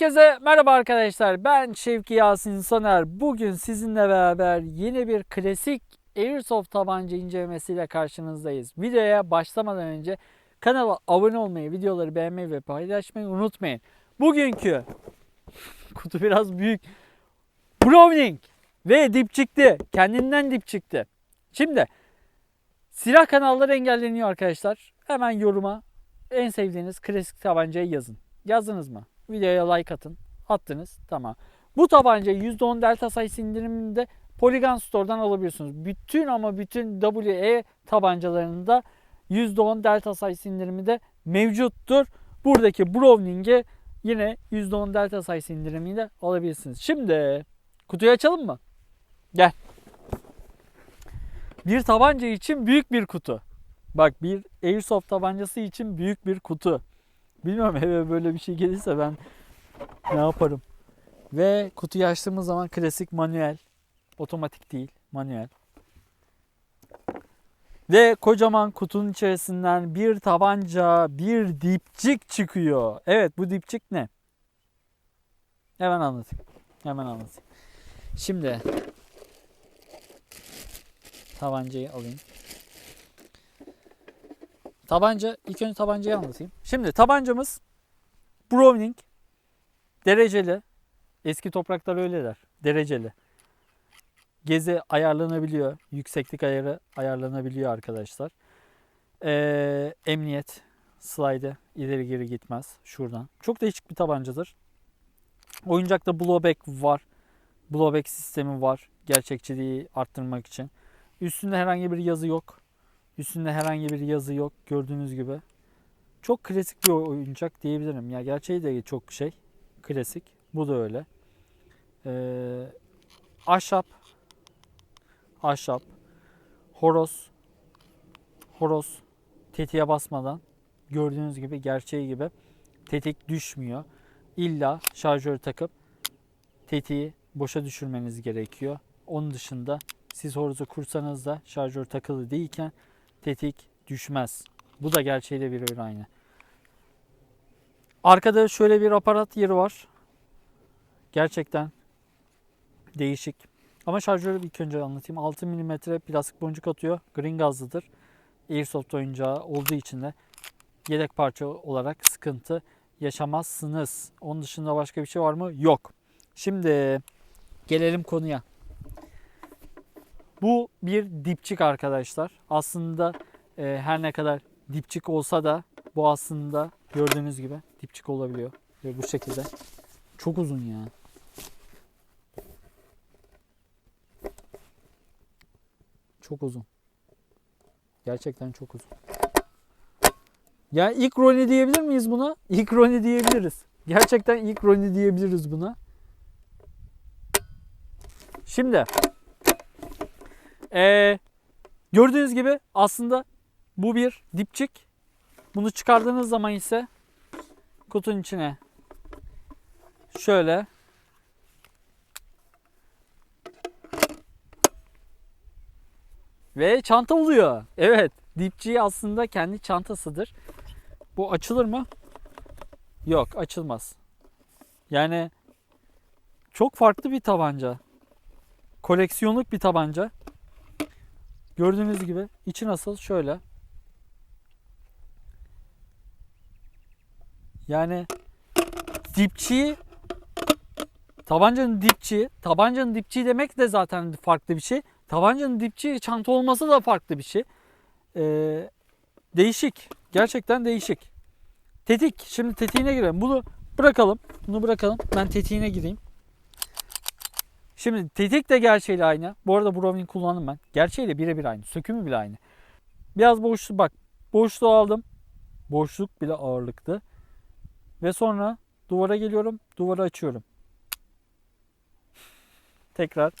Herkese merhaba arkadaşlar. Ben Şevki Yasin Soner. Bugün sizinle beraber yeni bir klasik Airsoft tabanca incelemesiyle karşınızdayız. Videoya başlamadan önce kanala abone olmayı, videoları beğenmeyi ve paylaşmayı unutmayın. Bugünkü kutu biraz büyük. Browning ve dip çıktı. Kendinden dip çıktı. Şimdi silah kanalları engelleniyor arkadaşlar. Hemen yoruma en sevdiğiniz klasik tabancayı yazın. Yazdınız mı? Videoya like atın. Attınız. Tamam. Bu tabancayı %10 delta sayısı indiriminde Polygon Store'dan alabiliyorsunuz. Bütün ama bütün WE tabancalarında %10 delta sayısı indirimi de mevcuttur. Buradaki Browning'i yine %10 delta sayısı indirimiyle alabilirsiniz. Şimdi kutuyu açalım mı? Gel. Bir tabanca için büyük bir kutu. Bak bir Airsoft tabancası için büyük bir kutu. Bilmiyorum eve böyle bir şey gelirse ben ne yaparım. Ve kutuyu açtığımız zaman klasik manuel. Otomatik değil manuel. Ve kocaman kutunun içerisinden bir tabanca, bir dipçik çıkıyor. Evet bu dipçik ne? Hemen anlatayım. Hemen anlatayım. Şimdi tabancayı alayım. Tabanca, ilk önce tabancayı anlatayım. Şimdi tabancamız Browning dereceli. Eski topraklar öyle der. Dereceli. Gezi ayarlanabiliyor. Yükseklik ayarı ayarlanabiliyor arkadaşlar. Ee, emniyet slide'e ileri geri gitmez. Şuradan. Çok değişik bir tabancadır. Oyuncakta blowback var. Blowback sistemi var. Gerçekçiliği arttırmak için. Üstünde herhangi bir yazı yok. Üstünde herhangi bir yazı yok gördüğünüz gibi. Çok klasik bir oyuncak diyebilirim. Ya gerçeği de çok şey. Klasik. Bu da öyle. Ee, ahşap. Ahşap. Horoz. Horoz. Tetiğe basmadan gördüğünüz gibi gerçeği gibi tetik düşmüyor. İlla şarjör takıp tetiği boşa düşürmeniz gerekiyor. Onun dışında siz horozu kursanız da şarjör takılı değilken tetik düşmez. Bu da gerçeğiyle birebir aynı. Arkada şöyle bir aparat yeri var. Gerçekten değişik. Ama şarjörü ilk önce anlatayım. 6 mm plastik boncuk atıyor. Green gazlıdır. Airsoft oyuncağı olduğu için de yedek parça olarak sıkıntı yaşamazsınız. Onun dışında başka bir şey var mı? Yok. Şimdi gelelim konuya. Bu bir dipçik arkadaşlar. Aslında e, her ne kadar dipçik olsa da bu aslında gördüğünüz gibi dipçik olabiliyor. Ve bu şekilde. Çok uzun ya. Çok uzun. Gerçekten çok uzun. Ya ilk Roni diyebilir miyiz buna? İlk Roni diyebiliriz. Gerçekten ilk Roni diyebiliriz buna. Şimdi ee, gördüğünüz gibi aslında bu bir dipçik. Bunu çıkardığınız zaman ise kutunun içine şöyle ve çanta oluyor. Evet, dipçiği aslında kendi çantasıdır. Bu açılır mı? Yok, açılmaz. Yani çok farklı bir tabanca. Koleksiyonluk bir tabanca. Gördüğünüz gibi içi nasıl? Şöyle. Yani dipçiği tabancanın dipçiği, tabancanın dipçiği demek de zaten farklı bir şey. Tabancanın dipçiği çanta olması da farklı bir şey. Ee, değişik. Gerçekten değişik. Tetik. Şimdi tetiğine girelim. Bunu bırakalım. Bunu bırakalım. Ben tetiğine gireyim. Şimdi tetik de gerçeğiyle aynı. Bu arada Browning kullandım ben. Gerçeğiyle birebir aynı. Sökümü bile aynı. Biraz boşluk bak. Boşluğu aldım. Boşluk bile ağırlıklı. Ve sonra duvara geliyorum. Duvarı açıyorum. Tekrar.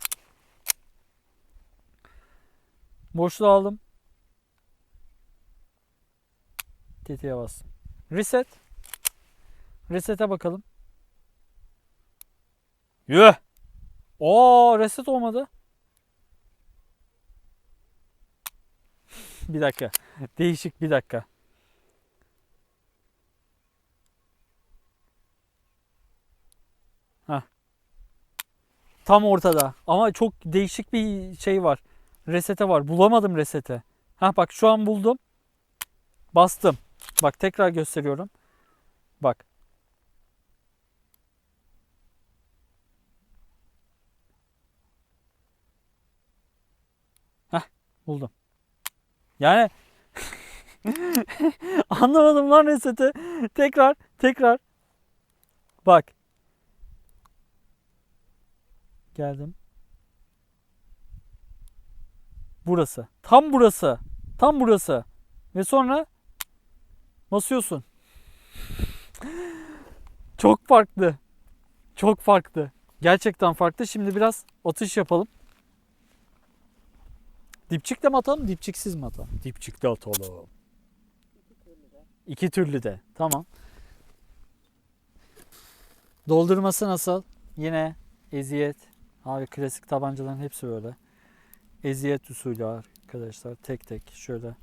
Boşluğu aldım. Tetiğe bastım. Reset. Reset'e bakalım. Yuh! Oo reset olmadı. bir dakika. Değişik bir dakika. Tam ortada. Ama çok değişik bir şey var. Resete var. Bulamadım resete. Ha bak şu an buldum. Bastım. Bak tekrar gösteriyorum. Bak. Heh buldum. Yani anlamadım lan reseti. Tekrar tekrar. Bak. Geldim. Burası. Tam burası. Tam burası. Ve sonra basıyorsun. Çok farklı. Çok farklı. Gerçekten farklı. Şimdi biraz atış yapalım. Dipçikle mi atalım, dipçiksiz mi atalım? Dipçikle atalım. İki türlü de. Tamam. Doldurması nasıl? Yine eziyet. Abi klasik tabancaların hepsi böyle. Eziyet usulü arkadaşlar. Tek tek şöyle.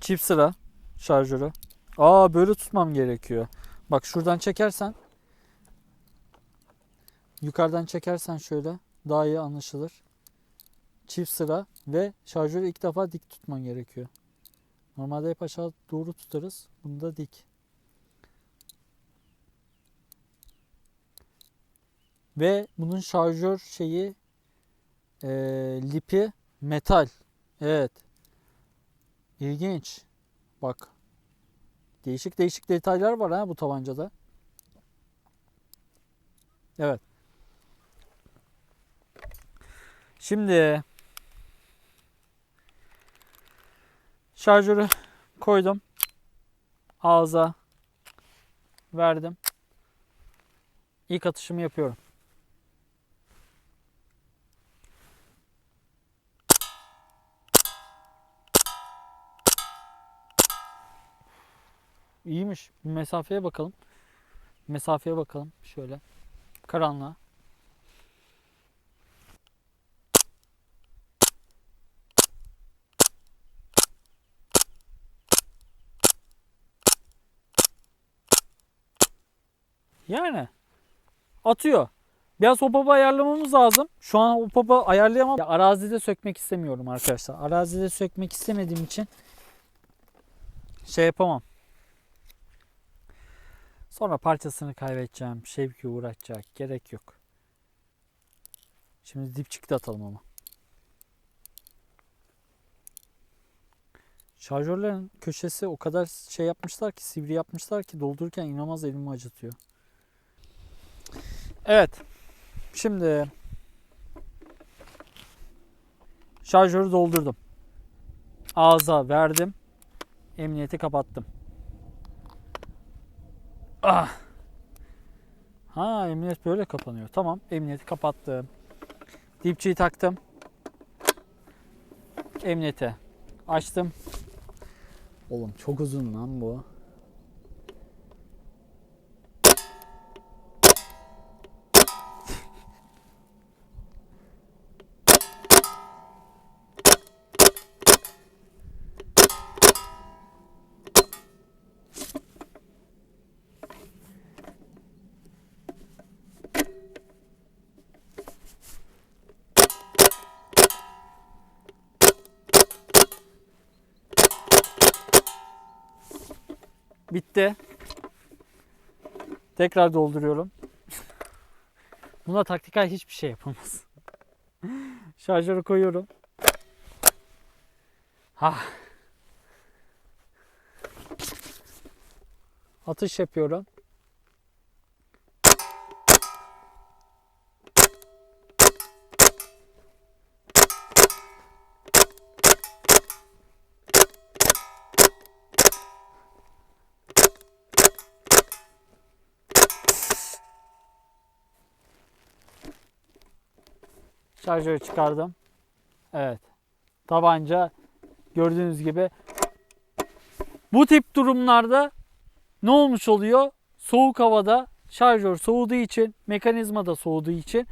Çift sıra şarjörü. Aa böyle tutmam gerekiyor. Bak şuradan çekersen yukarıdan çekersen şöyle daha iyi anlaşılır. Çift sıra ve şarjörü ilk defa dik tutman gerekiyor. Normalde hep aşağı doğru tutarız. Bunda dik. Ve bunun şarjör şeyi eee, lipi metal. Evet. İlginç. Bak. Değişik değişik detaylar var ha bu tabancada. Evet. Şimdi şarjörü koydum. Ağza verdim. İlk atışımı yapıyorum. İyiymiş. Bir mesafeye bakalım. Mesafeye bakalım. Şöyle. Karanlığa. Yani atıyor. Biraz o ayarlamamız lazım. Şu an o ayarlayamam. Ya arazide sökmek istemiyorum arkadaşlar. Arazide sökmek istemediğim için şey yapamam. Sonra parçasını kaybedeceğim. Şevki uğraşacak. Gerek yok. Şimdi dipçik de atalım ama. Şarjörlerin köşesi o kadar şey yapmışlar ki sivri yapmışlar ki doldururken inanılmaz elimi acıtıyor. Evet. Şimdi şarjörü doldurdum. Ağza verdim. Emniyeti kapattım. Ah. Ha emniyet böyle kapanıyor. Tamam emniyeti kapattım. Dipçiyi taktım. Emniyete açtım. Oğlum çok uzun lan bu. Bitti. Tekrar dolduruyorum. Buna taktikal hiçbir şey yapamaz. Şarjörü koyuyorum. Ha. Atış yapıyorum. Şarjörü çıkardım. Evet. Tabanca gördüğünüz gibi bu tip durumlarda ne olmuş oluyor? Soğuk havada şarjör soğuduğu için, mekanizma da soğuduğu için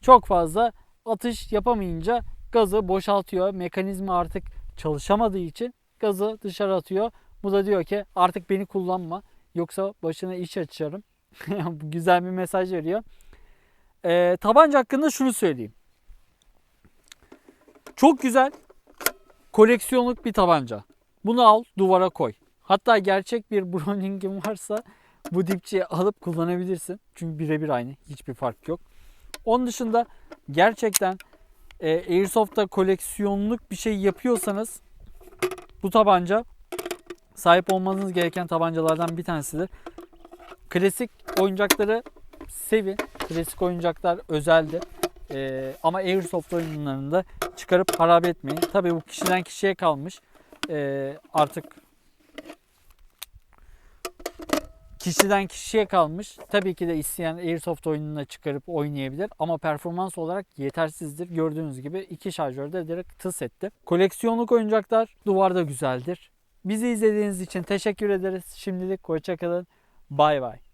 çok fazla atış yapamayınca gazı boşaltıyor. Mekanizma artık çalışamadığı için gazı dışarı atıyor. Bu da diyor ki artık beni kullanma yoksa başına iş açarım. Güzel bir mesaj veriyor. Ee, tabanca hakkında şunu söyleyeyim. Çok güzel koleksiyonluk bir tabanca. Bunu al duvara koy. Hatta gerçek bir Browning'in varsa bu dipçiyi alıp kullanabilirsin. Çünkü birebir aynı. Hiçbir fark yok. Onun dışında gerçekten e, Airsoft'ta koleksiyonluk bir şey yapıyorsanız bu tabanca sahip olmanız gereken tabancalardan bir tanesidir. Klasik oyuncakları sevin. Klasik oyuncaklar özeldir. E, ama Airsoft oyunlarında çıkarıp harap etmeyin. Tabii bu kişiden kişiye kalmış. E, artık kişiden kişiye kalmış. Tabii ki de isteyen Airsoft oyununa çıkarıp oynayabilir ama performans olarak yetersizdir. Gördüğünüz gibi iki şarjörde direkt tıs etti. Koleksiyonluk oyuncaklar duvarda güzeldir. Bizi izlediğiniz için teşekkür ederiz. Şimdilik hoşçakalın. Bay bay.